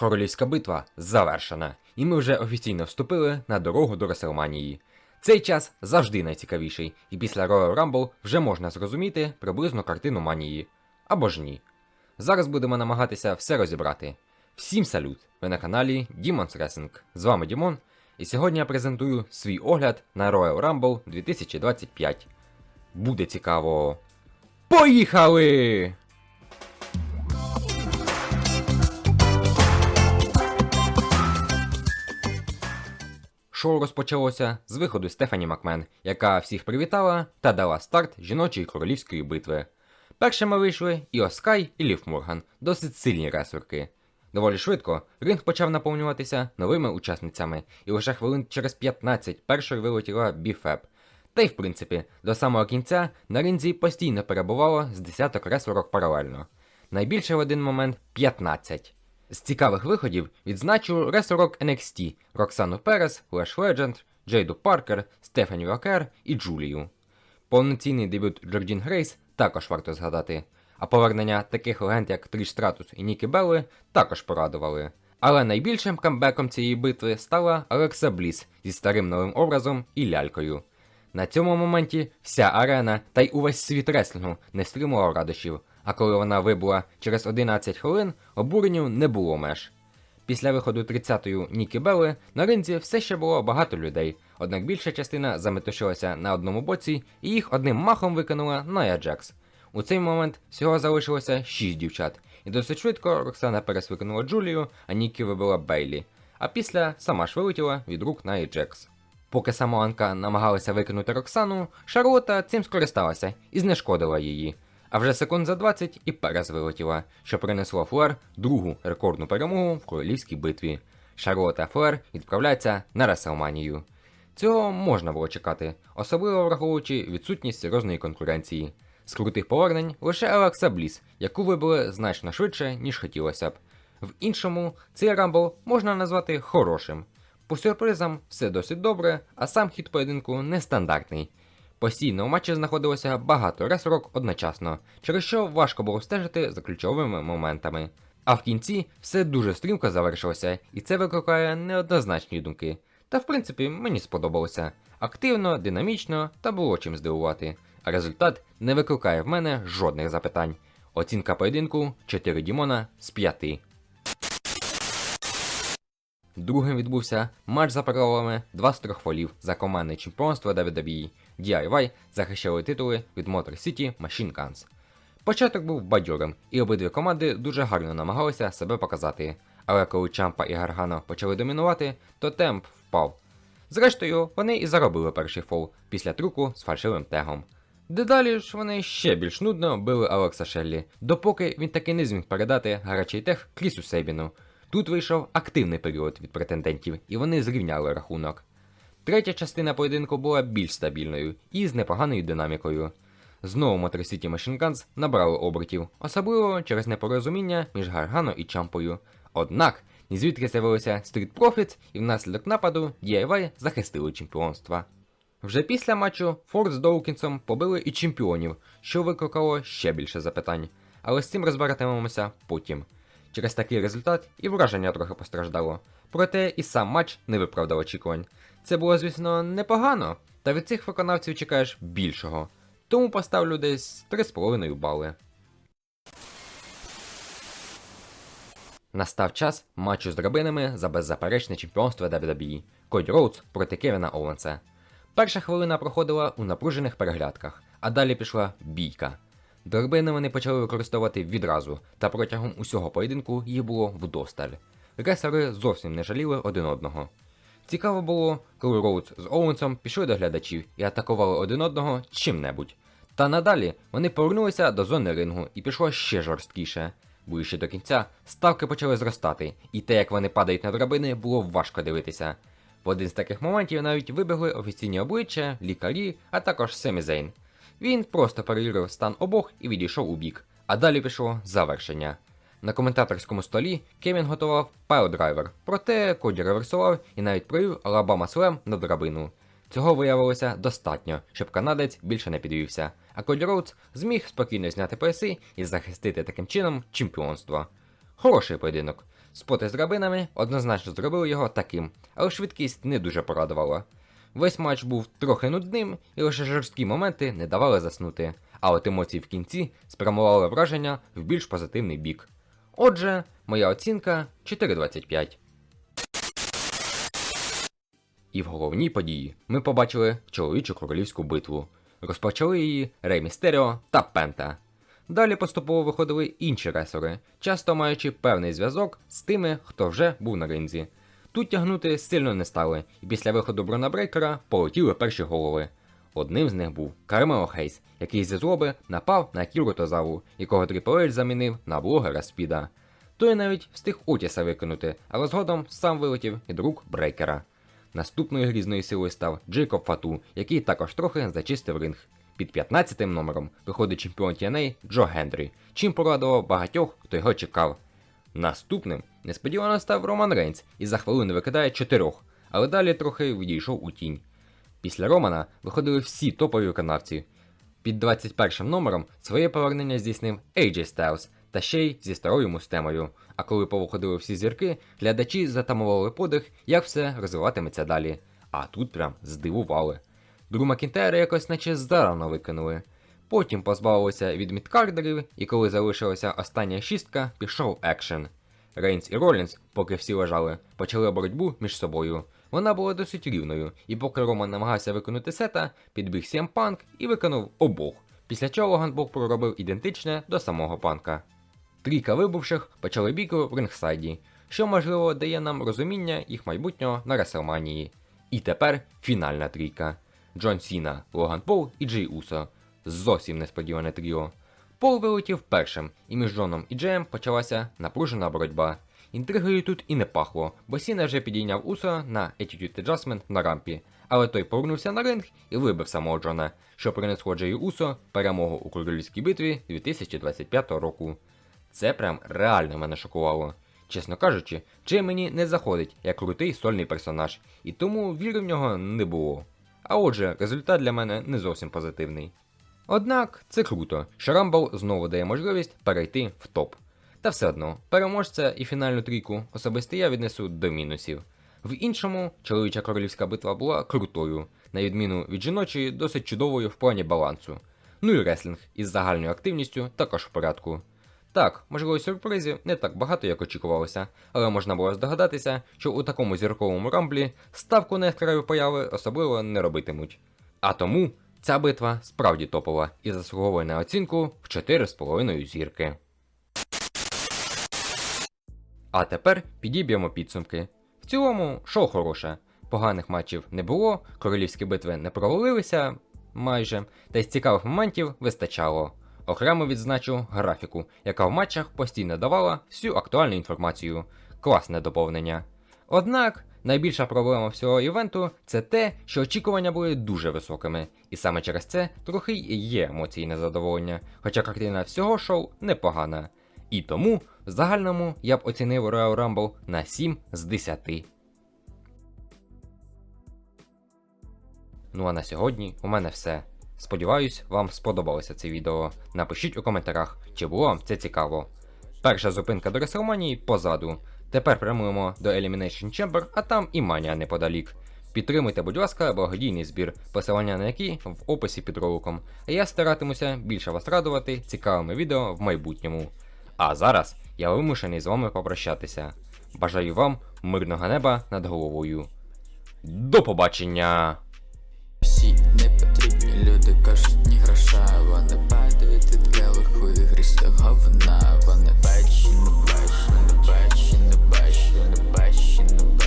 Королівська битва завершена, і ми вже офіційно вступили на дорогу до Реселманії. Цей час завжди найцікавіший, і після Royal Rumble вже можна зрозуміти приблизну картину манії. Або ж ні. Зараз будемо намагатися все розібрати. Всім салют! Ви на каналі Demon's Wrestling. З вами Дімон, і сьогодні я презентую свій огляд на Royal Rumble 2025. Буде цікаво. Поїхали! Шоу розпочалося з виходу Стефані Макмен, яка всіх привітала та дала старт жіночої королівської битви. Першими вийшли і Оскай, і Лів Морган, досить сильні ресурки. Доволі швидко ринг почав наповнюватися новими учасницями, і лише хвилин через 15 першою вилетіла Біфеп. Та й в принципі, до самого кінця на ринзі постійно перебувало з десяток ресурок паралельно. Найбільше в один момент 15. З цікавих виходів відзначу ресурок NXT Роксану Перес, Леш Ледженд, Джейду Паркер, Стефані Рокер і Джулію. Повноцінний дебют Джордін Грейс також варто згадати, а повернення таких легенд, як Тріш Стратус і Нікі Белли, також порадували. Але найбільшим камбеком цієї битви стала Алекса Бліс зі старим новим образом і лялькою. На цьому моменті вся арена та й увесь світ реслінгу не стримував радощів, а коли вона вибула через 11 хвилин, обуренню не було меж. Після виходу 30-ї Нікі Белли на ринзі все ще було багато людей, однак більша частина заметушилася на одному боці і їх одним махом викинула Ная Джекс. У цей момент всього залишилося 6 дівчат, і досить швидко Роксана Перес викинула Джулію, а Нікі вибила Бейлі, а після сама ж вилетіла від рук Наї Джекс. Поки самоанка намагалася викинути Роксану, Шарлота цим скористалася і знешкодила її. А вже секунд за 20 і Перес вилетіла, що принесло Флер другу рекордну перемогу в королівській битві. Шарлота Флер відправляються на Реселманію. Цього можна було чекати, особливо враховуючи відсутність серйозної конкуренції. З крутих повернень лише Алекса Бліс, яку вибили значно швидше, ніж хотілося б. В іншому цей рамбл можна назвати хорошим. По сюрпризам все досить добре, а сам хід поєдинку нестандартний. Постійно у матчі знаходилося багато ресурок одночасно, через що важко було стежити за ключовими моментами. А в кінці все дуже стрімко завершилося, і це викликає неоднозначні думки. Та в принципі мені сподобалося. Активно, динамічно та було чим здивувати. А результат не викликає в мене жодних запитань. Оцінка поєдинку 4 Дімона з 5. Другим відбувся матч за правилами два з трьох фолів за командне чемпіонство WWE. DIY захищали титули від Motor City Machine Guns. Початок був бадьорим, і обидві команди дуже гарно намагалися себе показати. Але коли Чампа і Гаргано почали домінувати, то темп впав. Зрештою, вони і заробили перший фол після трюку з фальшивим тегом. Дедалі ж вони ще більш нудно били Алекса Шеллі, допоки він таки не зміг передати гарячий тег Крісу Сейбіну. Тут вийшов активний період від претендентів, і вони зрівняли рахунок. Третя частина поєдинку була більш стабільною і з непоганою динамікою. Знову Motor City Machine Guns набрали обертів, особливо через непорозуміння між Гаргано і Чампою. Однак, нізвідки з'явилися Street Profits і внаслідок нападу DIY захистили чемпіонства. Вже після матчу Форд з Доукінсом побили і чемпіонів, що викликало ще більше запитань. Але з цим розбиратимемося потім. Через такий результат і враження трохи постраждало. Проте і сам матч не виправдав очікувань. Це було, звісно, непогано, та від цих виконавців чекаєш більшого. Тому поставлю десь 3,5 бали. Настав час матчу з драбинами за беззаперечне чемпіонство WWE Коді Роудс проти Кевіна Оуенса. Перша хвилина проходила у напружених переглядках, а далі пішла бійка. Драбини вони почали використовувати відразу, та протягом усього поєдинку їх було вдосталь. Ресери зовсім не жаліли один одного. Цікаво було, коли Роудс з Оуенсом пішли до глядачів і атакували один одного чим-небудь. Та надалі вони повернулися до зони рингу і пішло ще жорсткіше. Ближче до кінця ставки почали зростати, і те, як вони падають на драбини, було важко дивитися. В один з таких моментів навіть вибігли офіційні обличчя, лікарі, а також Семі Зейн. Він просто перевірив стан обох і відійшов у бік, а далі пішло завершення. На коментаторському столі Кевін готував пайодрайвер, проте Коді реверсував і навіть провів Алабама Слем на драбину. Цього виявилося достатньо, щоб канадець більше не підвівся, а Коді Роудс зміг спокійно зняти пояси і захистити таким чином чемпіонство. Хороший поєдинок. Споти з драбинами однозначно зробили його таким, але швидкість не дуже порадувала. Весь матч був трохи нудним, і лише жорсткі моменти не давали заснути, а от емоції в кінці спрямували враження в більш позитивний бік. Отже, моя оцінка 4.25. І в головній події ми побачили чоловічу королівську битву. Розпочали її Рей Містеріо та Пента. Далі поступово виходили інші ресори, часто маючи певний зв'язок з тими, хто вже був на ринзі. Тут тягнути сильно не стали, і після виходу Брона Брейкера полетіли перші голови. Одним з них був Кармело Хейс, який зі злоби напав на Кіру Тозаву, якого Тріпл Ейч замінив на блогера Спіда. Той навіть встиг Отіса викинути, але згодом сам вилетів і друг Брейкера. Наступною грізною силою став Джейкоб Фату, який також трохи зачистив ринг. Під 15 номером виходить чемпіон TNA Джо Гендрі, чим порадував багатьох, хто його чекав. Наступним несподівано став Роман Рейнс і за хвилину викидає чотирьох, але далі трохи відійшов у тінь. Після Романа виходили всі топові виконавці. Під 21 номером своє повернення здійснив AJ Styles, та ще й зі старою мустемою. А коли повиходили всі зірки, глядачі затамували подих, як все розвиватиметься далі. А тут прям здивували. Дру Макінтайра якось наче зарано викинули. Потім позбавилися від мідкардерів, і коли залишилася остання шістка, пішов екшен. Рейнс і Ролінс, поки всі лежали, почали боротьбу між собою. Вона була досить рівною, і поки Роман намагався виконати сета, підбіг Сім Панк і виконав обох, після чого Ганбок проробив ідентичне до самого панка. Трійка вибувших почали бійку в рингсайді, що можливо дає нам розуміння їх майбутнього на Реселманії. І тепер фінальна трійка: Джон Сіна, Логан Пол і Джей Усо. Зовсім несподіване тріо. Пол вилетів першим, і між Джоном і Джеєм почалася напружена боротьба. Інтригою тут і не пахло, бо Сіна вже підійняв Усо на Attitude Adjustment на рампі, але той повернувся на ринг і вибив самого Джона, що принесло Джею Усо перемогу у королівській битві 2025 року. Це прям реально мене шокувало. Чесно кажучи, Джей мені не заходить як крутий сольний персонаж, і тому віри в нього не було. А отже, результат для мене не зовсім позитивний. Однак це круто, що Рамбл знову дає можливість перейти в топ. Та все одно, переможця і фінальну трійку особисто я віднесу до мінусів. В іншому, чоловіча королівська битва була крутою, на відміну від жіночої, досить чудовою в плані балансу. Ну і реслінг із загальною активністю також в порядку. Так, можливо, сюрпризів не так багато, як очікувалося, але можна було здогадатися, що у такому зірковому рамблі ставку на яскраві появи особливо не робитимуть. А тому ця битва справді топова і заслуговує на оцінку в 4,5 зірки. А тепер підіб'ємо підсумки. В цілому, шоу хороше. Поганих матчів не було, королівські битви не провалилися майже, та й з цікавих моментів вистачало. Окремо відзначу графіку, яка в матчах постійно давала всю актуальну інформацію. Класне доповнення. Однак найбільша проблема всього івенту це те, що очікування були дуже високими, і саме через це трохи є емоції незадоволення, хоча картина всього шоу непогана. І тому в загальному я б оцінив Royal Rumble на 7 з 10. Ну а на сьогодні у мене все. Сподіваюсь, вам сподобалося це відео. Напишіть у коментарях, чи було вам це цікаво. Перша зупинка до Реселманії позаду. Тепер прямуємо до Elimination Chamber, а там і манія неподалік. Підтримуйте, будь ласка, благодійний збір, посилання на який в описі під роликом. А я старатимуся більше вас радувати цікавими відео в майбутньому. А зараз я вимушений з вами попрощатися. Бажаю вам мирного неба над головою. До побачення! Всі не потрібні люди кажуть, ні гроша, вони падають від келиху і гріста говна, вони бачать, не бачать, не бачать, не бачать, не бачать, не бачать.